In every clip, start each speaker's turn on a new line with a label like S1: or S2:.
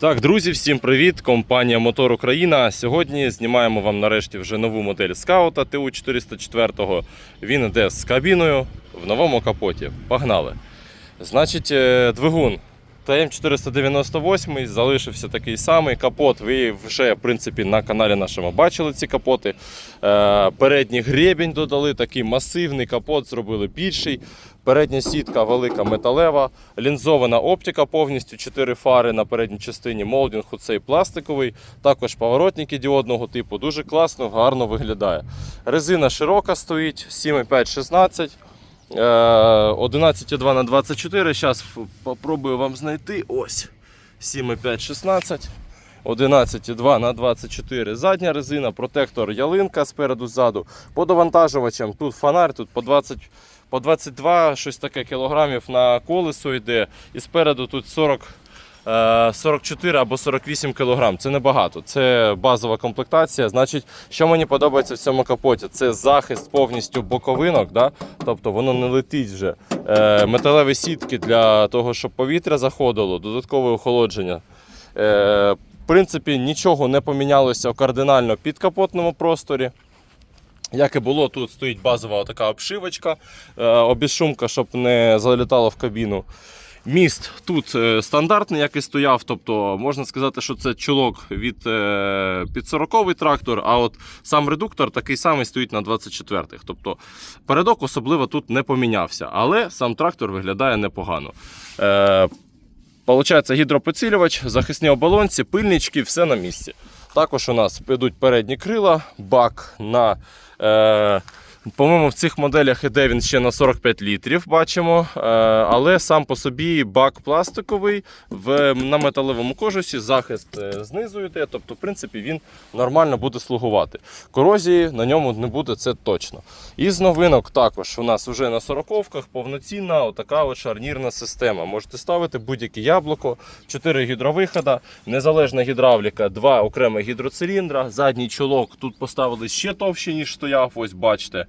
S1: Так, друзі, всім привіт! Компанія Мотор Україна. Сьогодні знімаємо вам нарешті вже нову модель скаута ТУ 404. Він йде з кабіною в новому капоті. Погнали! Значить, е, двигун ТМ498 залишився такий самий капот. Ви вже в принципі на каналі нашому бачили ці капоти. Е, Передній гребінь додали, такий масивний капот зробили більший. Передня сітка велика металева, лінзована оптика повністю 4 фари на передній частині. Молдінг цей пластиковий, також поворотники діодного типу. Дуже класно, гарно виглядає. Резина широка стоїть 7,5-16. Е, 11,2 на 24. Зараз попробую вам знайти. Ось 7,5, 16. 11,2 на 24 задня резина, протектор ялинка спереду ззаду. По довантажувачам тут фонарь, тут по 20, по 22 щось таке кілограмів на колесо йде. І спереду тут 40, е, 44 або 48 кілограм. Це небагато. Це базова комплектація. Значить, що мені подобається в цьому капоті, це захист повністю боковинок. Да? Тобто воно не летить вже. Е, металеві сітки для того, щоб повітря заходило, додаткове охолодження. Е, в принципі, нічого не помінялося кардинально в підкапотному просторі. Як і було, тут стоїть базова така обшивочка, е, обізшумка, щоб не залітало в кабіну. Міст тут е, стандартний, як і стояв. Тобто можна сказати, що це чулок від е, під 40 трактор, а от сам редуктор такий самий стоїть на 24-х. Тобто передок особливо тут не помінявся, але сам трактор виглядає непогано. Е, Получається гідропідсилювач, захисні оболонці, пильнички, все на місці. Також у нас йдуть передні крила, бак на. По-моєму, в цих моделях іде він ще на 45 літрів, бачимо. Е, але сам по собі бак пластиковий в, на металевому кожусі, захист е, знизу йде. Тобто, в принципі, він нормально буде слугувати. Корозії на ньому не буде, це точно. Із новинок також у нас вже на 40-ках повноцінна отака от шарнірна система. Можете ставити будь-яке яблуко, 4 гідровихода, незалежна гідравліка, 2 окремі гідроциліндра. Задній чолок тут поставили ще товще, ніж стояв. Ось бачите.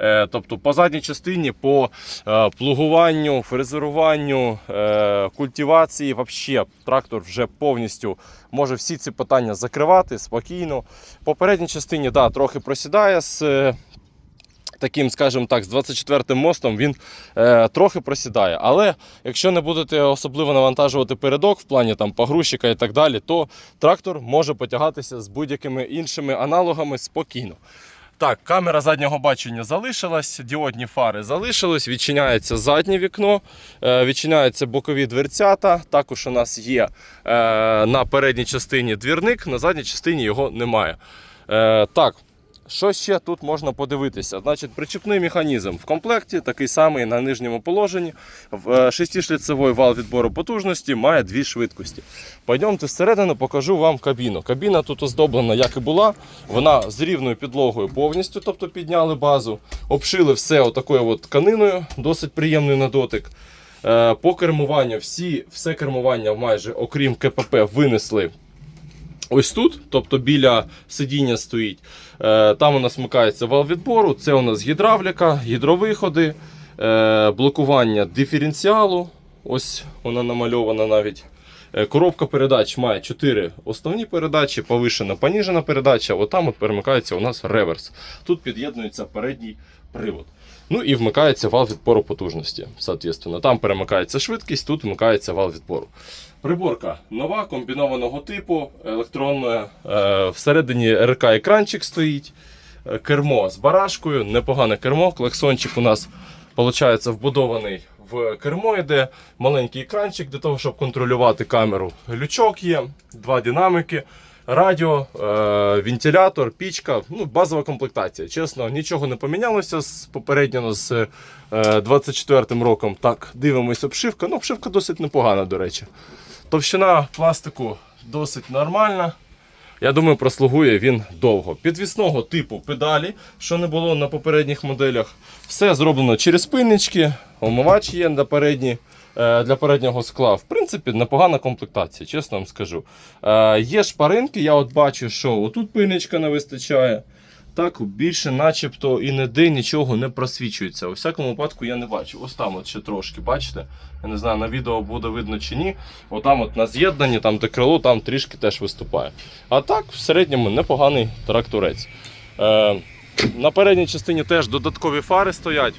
S1: Е, Тобто по задній частині по е, плугуванню, фрезеруванню, е, культивації, вообще трактор вже повністю може всі ці питання закривати спокійно. По передній частині да, трохи просідає з таким, скажімо так, з 24-м мостом він е, трохи просідає. Але якщо не будете особливо навантажувати передок в плані там погрузчика і так далі, то трактор може потягатися з будь-якими іншими аналогами спокійно. Так, камера заднього бачення залишилась, діодні фари залишились, відчиняється заднє вікно, е, відчиняються бокові дверцята. Також у нас є е, на передній частині двірник, на задній частині його немає. Е, так, що ще тут можна подивитися? Значить, причіпний механізм в комплекті, такий самий на нижньому положенні. Е, Шестишліцевий вал відбору потужності має дві швидкості. Пойдемте всередину, покажу вам кабіну. Кабіна тут оздоблена, як і була. Вона з рівною підлогою повністю, тобто підняли базу, обшили все отакою от тканиною, досить приємний на дотик. Е, По кермуванню всі, все кермування майже, окрім КПП, винесли ось тут, тобто біля сидіння стоїть. Е, Там у нас вмикається вал відбору, це у нас гідравліка, гідровиходи, е, блокування диференціалу. Ось вона намальована навіть. Е, Коробка передач має 4 основні передачі, повишена, поніжена передача. Отам от перемикається у нас реверс. Тут під'єднується передній привод. Ну і вмикається вал відбору потужності. Соответственно, там перемикається швидкість, тут вмикається вал відбору. Приборка нова, комбінованого типу, електронна. Е, всередині РК екранчик стоїть. Е, Кермо з барашкою, непогане кермо. Клаксончик у нас виходить вбудований в кермо йде. Маленький екранчик для того, щоб контролювати камеру. Лючок є, два динамики. Радіо, е, вентилятор, пічка, ну, базова комплектація. Чесно, нічого не помінялося з попередньо з е, 24-м роком. Так, дивимось обшивка. Ну, обшивка досить непогана, до речі. Товщина пластику досить нормальна. Я думаю, прослугує він довго. Підвісного типу педалі, що не було на попередніх моделях. Все зроблено через пильнички, омивач є на передні, е, для переднього скла. В принципі, непогана комплектація, чесно вам скажу. Е, Є шпаринки, я от бачу, що отут пильничка не вистачає. Так, більше начебто і ніде нічого не просвічується. У всякому випадку я не бачу. Ось там от ще трошки, бачите? Я не знаю, на відео буде видно чи ні. Отам от на з'єднанні, там де крило, там трішки теж виступає. А так, в середньому непоганий тракторець. Е, на передній частині теж додаткові фари стоять.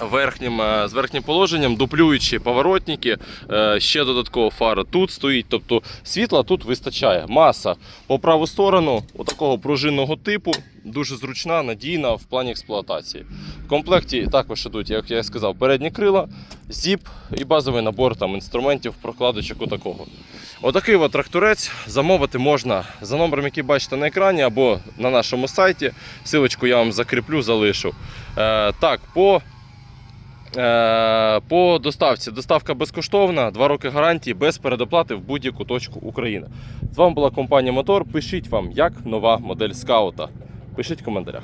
S1: Верхнім, е, з верхнім положенням, дуплюючі поворотники, е, ще додатково фара тут стоїть. Тобто світла тут вистачає. Маса по праву сторону у такого пружинного типу, дуже зручна, надійна в плані експлуатації. В комплекті також ідуть, як я сказав, передні крила, зіп і базовий набор там, інструментів, прокладочок такого. Отакий от тракторець замовити можна за номером, який бачите на екрані, або на нашому сайті. Силочку я вам закріплю, залишу. Е, так, по По доставці. Доставка безкоштовна, 2 роки гарантії без передоплати в будь-яку точку України. З вами була компанія Мотор. Пишіть вам, як нова модель скаута. Пишіть в коментарях.